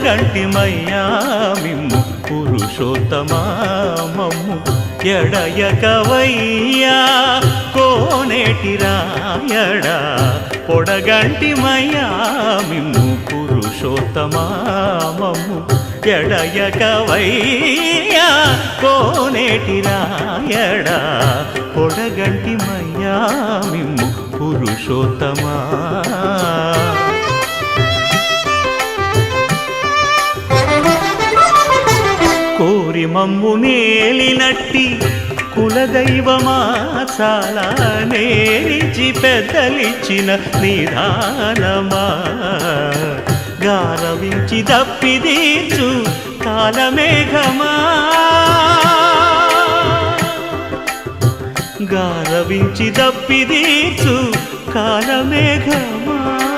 పొడగంటిమయ్యా మిమ్ము పురుషోత్తమా మమ్ము ఎడయకవయ్యా. కోనేటి రాయడా పొడగంటిమయ్యా మిమ్ము పురుషోత్తమా మమ్ము ఎడయకవయ్యా. కోనేటి రాయడా పొడగంటిమయ్యా మిమ్ము పురుషోత్తమా. కోరి మమ్ము నేలినట్టి కులదైవమా చాలా నేరిచి పెద్దలిచ్చిన నిధానమా. గారవించి దప్పిదీచు కాలమేఘమా. గారవించి దప్పిదీచు కాలమేఘమా.